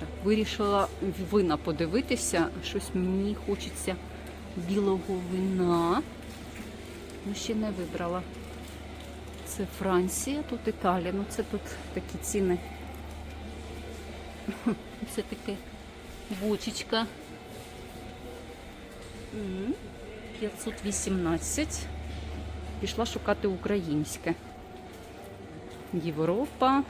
Так, вирішила вина подивитися. Щось мені хочеться білого вина. Ну, ще не вибрала. Це Франція, тут Італія. Ну це тут такі ціни. Це таке бочечка. 518. Пішла шукати українське. Європа.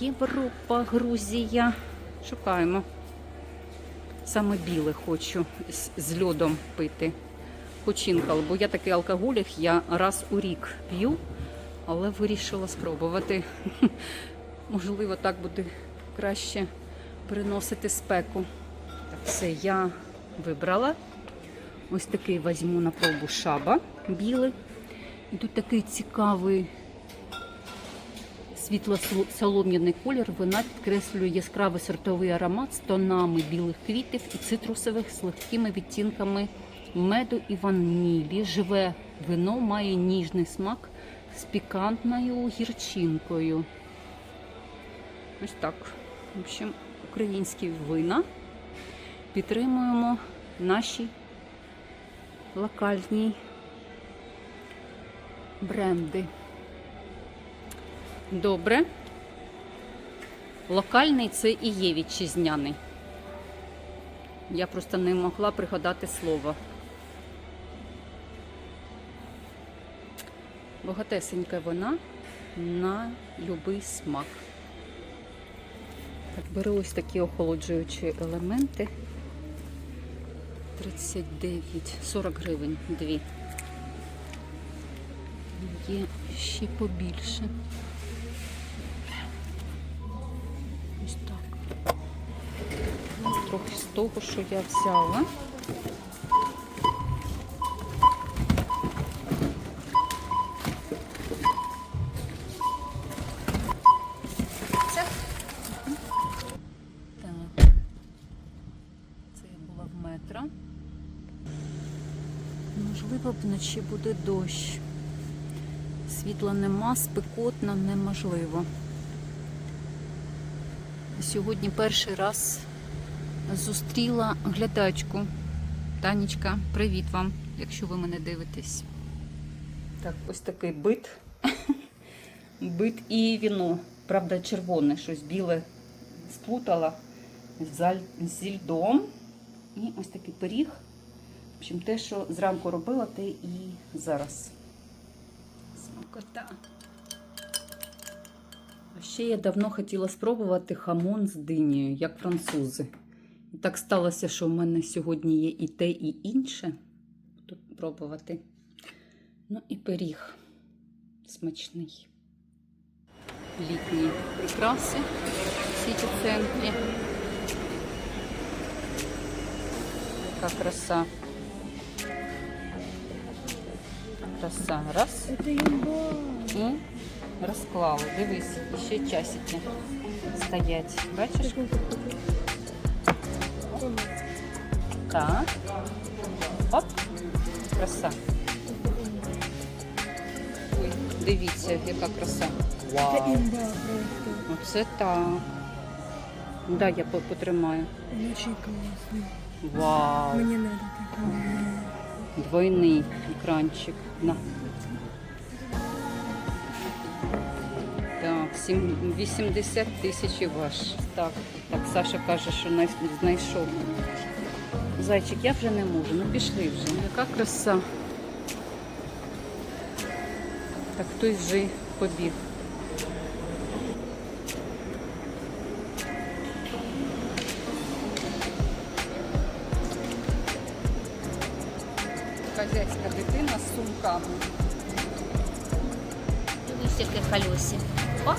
Європа, Грузія. Шукаємо. Саме біле хочу з, з льодом пити. Хоч інколи, бо я такий алкоголік, я раз у рік п'ю, але вирішила спробувати. Можливо, так буде краще переносити спеку. Так, все, я вибрала. Ось такий візьму на пробу шаба білий. І тут такий цікавий світло-солом'яний колір. Вина підкреслює яскравий сортовий аромат з тонами білих квітів і цитрусових з легкими відтінками меду і ванілі. Живе вино має ніжний смак з пікантною гірчинкою. Ось так. В общем, українські вина. Підтримуємо наші локальні бренди. Добре. Локальний це і є вітчизняний. Я просто не могла пригадати слово. Богатесенька вона на любий смак. Так, беру ось такі охолоджуючі елементи. 39, 40 гривень, дві. Є ще побільше. Ось так. Ну, Трохи з того, що я взяла. Це. Була в метро. Можливо, вночі буде дощ. Світла нема, спекотно неможливо. Сьогодні перший раз зустріла глядачку. Танечка, привіт вам, якщо ви мене дивитесь. Так, ось такий бит. Бит і віно. Правда, червоне, щось біле сплутала з- льдом. І ось такий пиріг. В общем, те, що зранку робила, те і зараз. Смакота. Ще я давно хотіла спробувати хамон з динією, як французи. Так сталося, що в мене сьогодні є і те, і інше. Буду пробувати. Ну і пиріг смачний. Літні прикраси в сіті центрі. Яка краса. Краса. Раз. І розклали. Дивись, ще часики стоять. Бачиш? Так. Оп. Краса. Ой, дивіться, яка краса. Вау. Оце так. Да, я потримаю. Очень классный. Вау. Надо такое. Двойний екранчик. На. Так, 80 тисяч ваш. Так, так, Саша каже, що знайшов. Зайчик, я вже не можу. Ну пішли вже. Яка краса. Так хтось вже побіг. Хазяйська дитина з сумками. Дивись, яке колесі. О!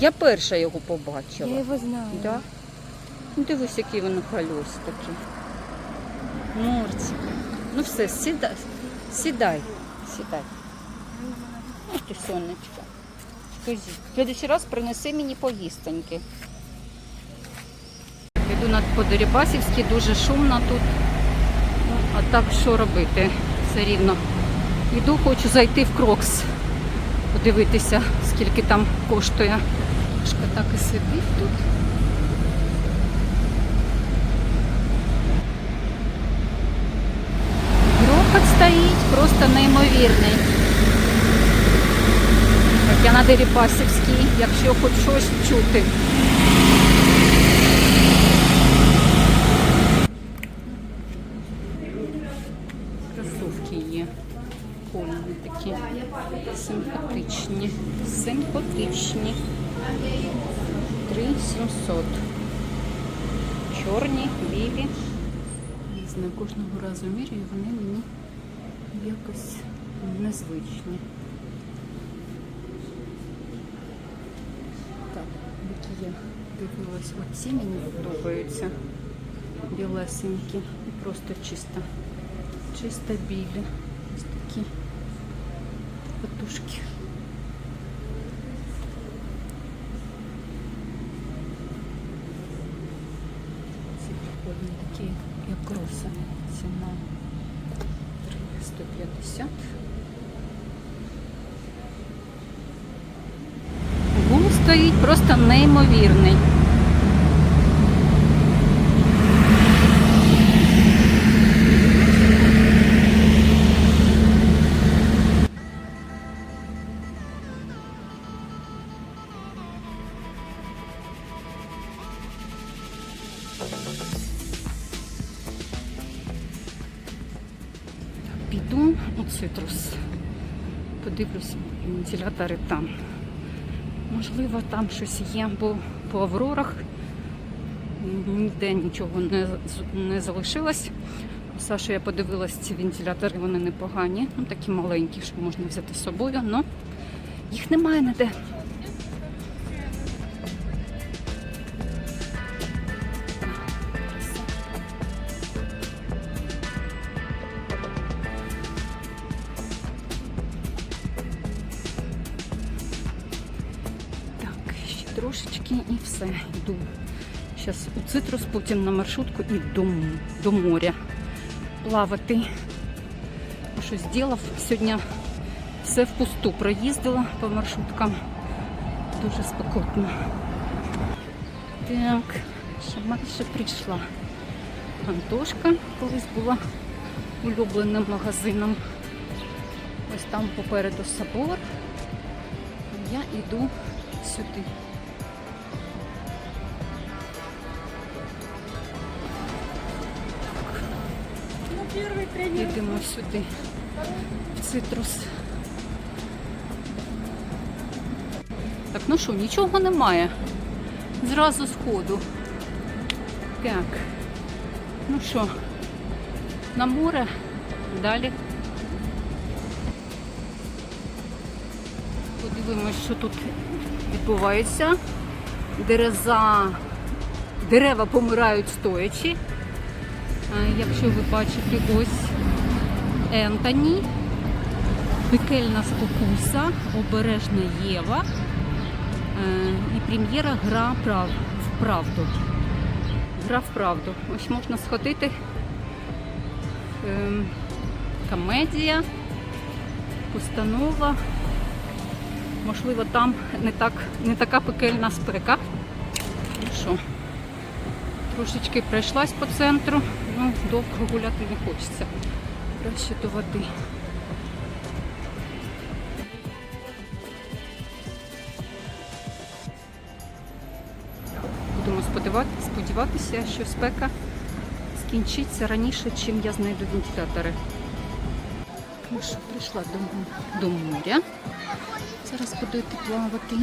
Я перша його побачила. Я его знаю. Да? Ну, дивись, які вони колесі такі. Мурці. Ну все, сідай. Сідай. Сідай. Ось ти сонечко. Скажи, в следующий раз принеси мені поїстоньки. Йду на подерибасівськи, дуже шумно тут. Ну, а так що робити? Все рівно. Йду, хочу зайти в Крокс, подивитися, скільки там коштує. Шка так і сидить тут. Грохот стоїть, просто неймовірний. Так, я на Дерипасівській, якщо хоч щось чути. 3700. Чорні, білі. Не кожного разу міряю, вони мені якось незвичні. Так, які я дивилась, оці мені подобаються. Білесенькі і просто чисто, чисто білі. Ось такі потушки. Ці прикольні такі, як кроси. Ціна 150. Гум стоїть просто неймовірний. Подивлюсь вентилятори там. Можливо, там щось є, бо по аврорах ніде нічого не, не залишилось. Саша, я подивилась, ці вентилятори, вони непогані, ну такі маленькі, що можна взяти з собою, але їх немає ніде. Зараз у цитрус, потім на маршрутку і до, до моря плавати. Щось зробив. Сьогодні все впусту проїздила по маршруткам. Дуже спекотно. Так, ще майже прийшла. Антошка колись була улюбленим магазином. Ось там попереду собор. Я йду сюди. Йдемо сюди. В цитрус. Так, ну що, нічого немає. Зразу сходу. Так. Ну що, на море. Далі. Подивимось, що тут відбувається. Дереза, дерева помирають стоячи. А, Якщо ви бачите ось Ентоні, пекельна спокуса, обережна Єва е, і прем'єра Гра в правду. Гра в правду. Ось можна сходити. Ем, комедія, постанова. Можливо, там не, так, не така пекельна спека. Ну що, трошечки пройшлась по центру, ну довго гуляти не хочеться. Краще до води. Будемо сподіватися, що спека скінчиться раніше, чим я знайду вентилятори. Ну що, прийшла до, до моря. Зараз буду йти плавати.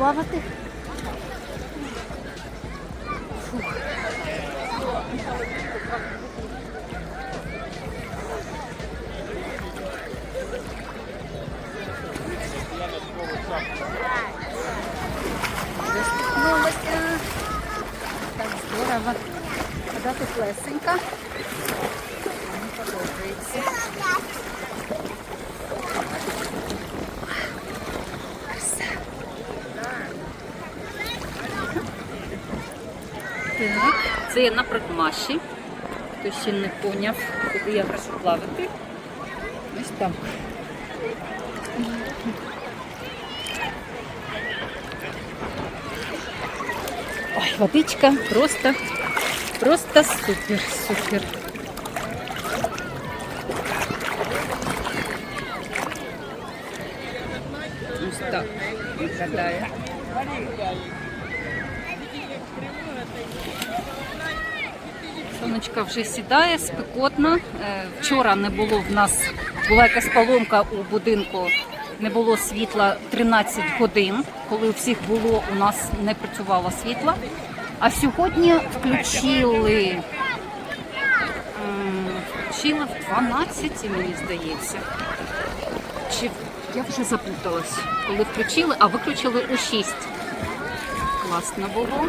Можна поплавати. Фух. Заступнулася. Так здорово. Вода теплесенька. Мені подобається. Краса. Так, це я на Прагмаші. Хто ще не поняв, куди я хочу плавати. Ось так. Ой, водичка просто, просто супер, супер. Ось так виглядає. Сонечка вже сідає, спекотно. Е, Вчора не було в нас, була якась поломка у будинку, не було світла 13 годин. Коли у всіх було, у нас не працювало світло. А сьогодні включили, включили в 12, мені здається. Чи я вже запуталась, коли включили, а виключили у 6. Класно було.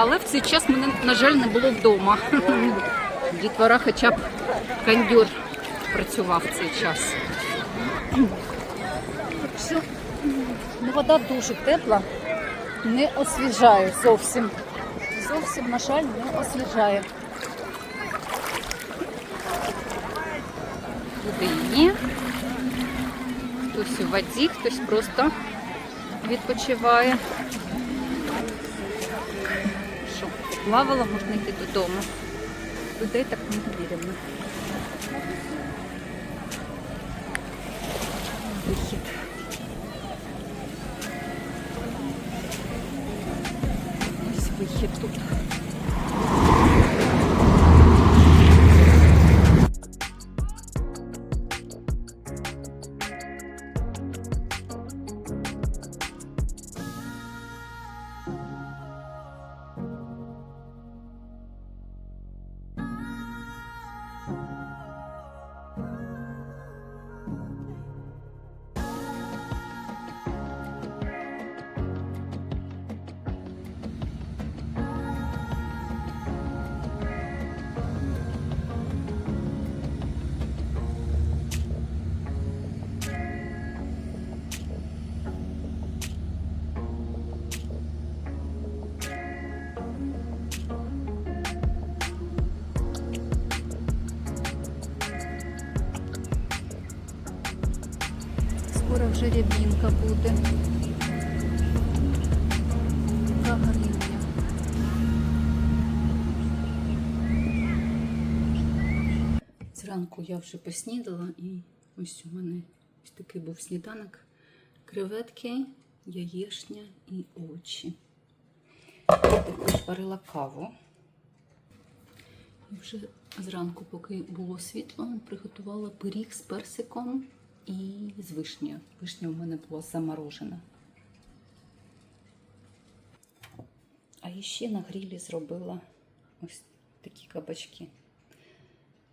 Але в цей час мене, на жаль, не було вдома. Дітвора хоча б кондьор працював в цей час. Ну, вода дуже тепла, не освіжає зовсім. Зовсім, на жаль, не освіжає. Люди є. Хтось у воді, хтось просто відпочиває. Плавала, можна йти додому. Людей так не віримо. Вихід. Ось вихід тут. Скоро вже рябінка буде. Гарнюня. Зранку я вже поснідала і ось у мене ось такий був сніданок. Креветки, яєшня і овочі. Також варила каву. І вже зранку, поки було світло, приготувала пиріг з персиком і з вишнею. Вишня у мене була заморожена. А ще на грілі зробила ось такі кабачки.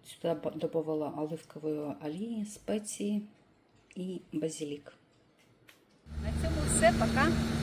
Сюди додавала оливкової олії, спеції і базилік. На цьому все. Пока.